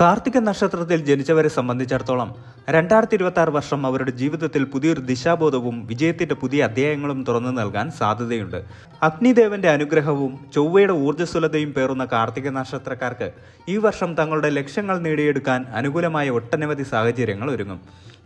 കാർത്തിക നക്ഷത്രത്തിൽ ജനിച്ചവരെ സംബന്ധിച്ചിടത്തോളം രണ്ടായിരത്തി ഇരുപത്തി ആറ് വർഷം അവരുടെ ജീവിതത്തിൽ പുതിയൊരു ദിശാബോധവും വിജയത്തിന്റെ പുതിയ അധ്യായങ്ങളും തുറന്നു നൽകാൻ സാധ്യതയുണ്ട്. അഗ്നിദേവന്റെ അനുഗ്രഹവും ചൊവ്വയുടെ ഊർജസ്വലതയും പേറുന്ന കാർത്തിക നക്ഷത്രക്കാർക്ക് ഈ വർഷം തങ്ങളുടെ ലക്ഷ്യങ്ങൾ നേടിയെടുക്കാൻ അനുകൂലമായ ഒട്ടനവധി സാഹചര്യങ്ങൾ ഒരുങ്ങും.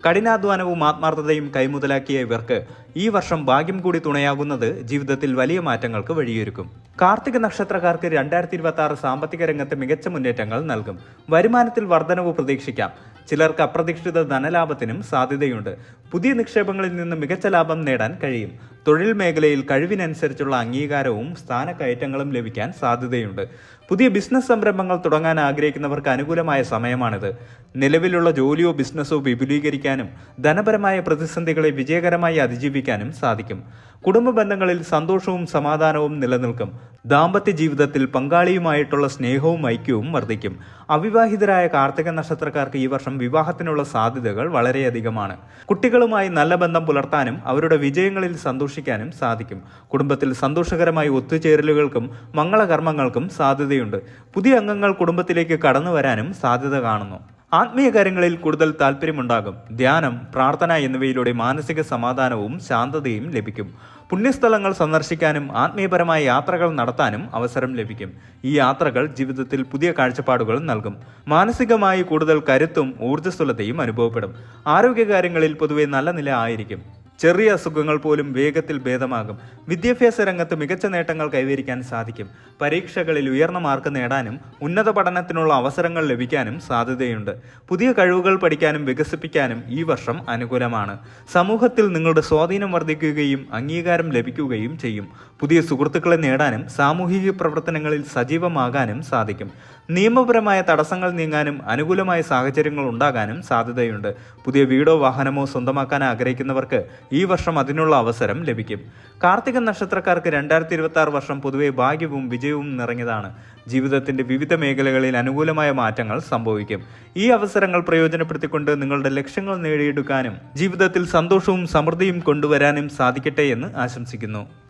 കഠിനാധ്വാനവും ആത്മാർത്ഥതയും കൈമുതലാക്കിയ ഇവർക്ക് ഈ വർഷം ഭാഗ്യം കൂടി തുണയാകുന്നത് ജീവിതത്തിൽ വലിയ മാറ്റങ്ങൾക്ക് വഴിയൊരുക്കും. കാർത്തിക നക്ഷത്രക്കാർക്ക് രണ്ടായിരത്തി ഇരുപത്തി സാമ്പത്തിക രംഗത്ത് മികച്ച മുന്നേറ്റങ്ങൾ നൽകും. വരുമാനത്തിൽ വർധനവ് പ്രതീക്ഷിക്കാം. ചിലർക്ക് അപ്രതീക്ഷിത ധനലാഭത്തിനും സാധ്യതയുണ്ട്. പുതിയ നിക്ഷേപങ്ങളിൽ നിന്ന് മികച്ച ലാഭം നേടാൻ കഴിയും. തൊഴിൽ മേഖലയിൽ കഴിവിനനുസരിച്ചുള്ള അംഗീകാരവും സ്ഥാനക്കയറ്റങ്ങളും ലഭിക്കാൻ സാധ്യതയുണ്ട്. പുതിയ ബിസിനസ് സംരംഭങ്ങൾ തുടങ്ങാൻ ആഗ്രഹിക്കുന്നവർക്ക് അനുകൂലമായ സമയമാണിത്. നിലവിലുള്ള ജോലിയോ ബിസിനസ്സോ വിപുലീകരിക്കാനും ധനപരമായ പ്രതിസന്ധികളെ വിജയകരമായി അതിജീവിക്കാനും സാധിക്കും. കുടുംബ ബന്ധങ്ങളിൽ സന്തോഷവും സമാധാനവും നിലനിൽക്കും. ദാമ്പത്യ ജീവിതത്തിൽ പങ്കാളിയുമായിട്ടുള്ള സ്നേഹവും ഐക്യവും വർദ്ധിക്കും. അവിവാഹിതരായ കാർത്തിക നക്ഷത്രക്കാർക്ക് ഈ വർഷം വിവാഹത്തിനുള്ള സാധ്യതകൾ വളരെയധികമാണ്. കുട്ടികളുമായി നല്ല ബന്ധം പുലർത്താനും അവരുടെ വിജയങ്ങളിൽ സന്തോഷിക്കാനും സാധിക്കും. കുടുംബത്തിൽ സന്തോഷകരമായ ഒത്തുചേരലുകൾക്കും മംഗളകർമ്മങ്ങൾക്കും സാധ്യതയുണ്ട്. പുതിയ അംഗങ്ങൾ കുടുംബത്തിലേക്ക് കടന്നു വരാനും സാധ്യത കാണുന്നു. ആത്മീയ കാര്യങ്ങളിൽ കൂടുതൽ താല്പര്യമുണ്ടാകും ധ്യാനം പ്രാർത്ഥന എന്നിവയിലൂടെ മാനസിക സമാധാനവും ശാന്തതയും ലഭിക്കും. പുണ്യസ്ഥലങ്ങൾ സന്ദർശിക്കാനും ആത്മീയപരമായ യാത്രകൾ നടത്താനും അവസരം ലഭിക്കും. ഈ യാത്രകൾ ജീവിതത്തിൽ പുതിയ കാഴ്ചപ്പാടുകൾ നൽകും. മാനസികമായി കൂടുതൽ കരുത്തും ഊർജസ്വലതയും അനുഭവപ്പെടും. ആരോഗ്യകാര്യങ്ങളിൽ പൊതുവെ നല്ല നില ആയിരിക്കും. ചെറിയ അസുഖങ്ങൾ പോലും വേഗത്തിൽ ഭേദമാകും. വിദ്യാഭ്യാസ രംഗത്ത് മികച്ച നേട്ടങ്ങൾ കൈവരിക്കാൻ സാധിക്കും. പരീക്ഷകളിൽ ഉയർന്ന മാർക്ക് നേടാനും ഉന്നത പഠനത്തിനുള്ള അവസരങ്ങൾ ലഭിക്കാനും സാധ്യതയുണ്ട്. പുതിയ കഴിവുകൾ പഠിക്കാനും വികസിപ്പിക്കാനും ഈ വർഷം അനുകൂലമാണ്. സമൂഹത്തിൽ നിങ്ങളുടെ സ്വാധീനം വർദ്ധിക്കുകയും അംഗീകാരം ലഭിക്കുകയും ചെയ്യും. പുതിയ സുഹൃത്തുക്കളെ നേടാനും സാമൂഹിക പ്രവർത്തനങ്ങളിൽ സജീവമാകാനും സാധിക്കും. നിയമപരമായ തടസ്സങ്ങൾ നീങ്ങാനും അനുകൂലമായ സാഹചര്യങ്ങൾ ഉണ്ടാകാനും സാധ്യതയുണ്ട്. പുതിയ വീടോ വാഹനമോ സ്വന്തമാക്കാൻ ആഗ്രഹിക്കുന്നവർക്ക് ഈ വർഷം അതിനുള്ള അവസരം ലഭിക്കും. കാർത്തിക നക്ഷത്രക്കാർക്ക് രണ്ടായിരത്തി ഇരുപത്തി ആറ് വർഷം പൊതുവെ ഭാഗ്യവും വിജയവും നിറഞ്ഞതാണ്. ജീവിതത്തിന്റെ വിവിധ മേഖലകളിൽ അനുകൂലമായ മാറ്റങ്ങൾ സംഭവിക്കും. ഈ അവസരങ്ങൾ പ്രയോജനപ്പെടുത്തിക്കൊണ്ട് നിങ്ങളുടെ ലക്ഷ്യങ്ങൾ നേടിയെടുക്കാനും ജീവിതത്തിൽ സന്തോഷവും സമൃദ്ധിയും കൊണ്ടുവരാനും സാധിക്കട്ടെ എന്ന് ആശംസിക്കുന്നു.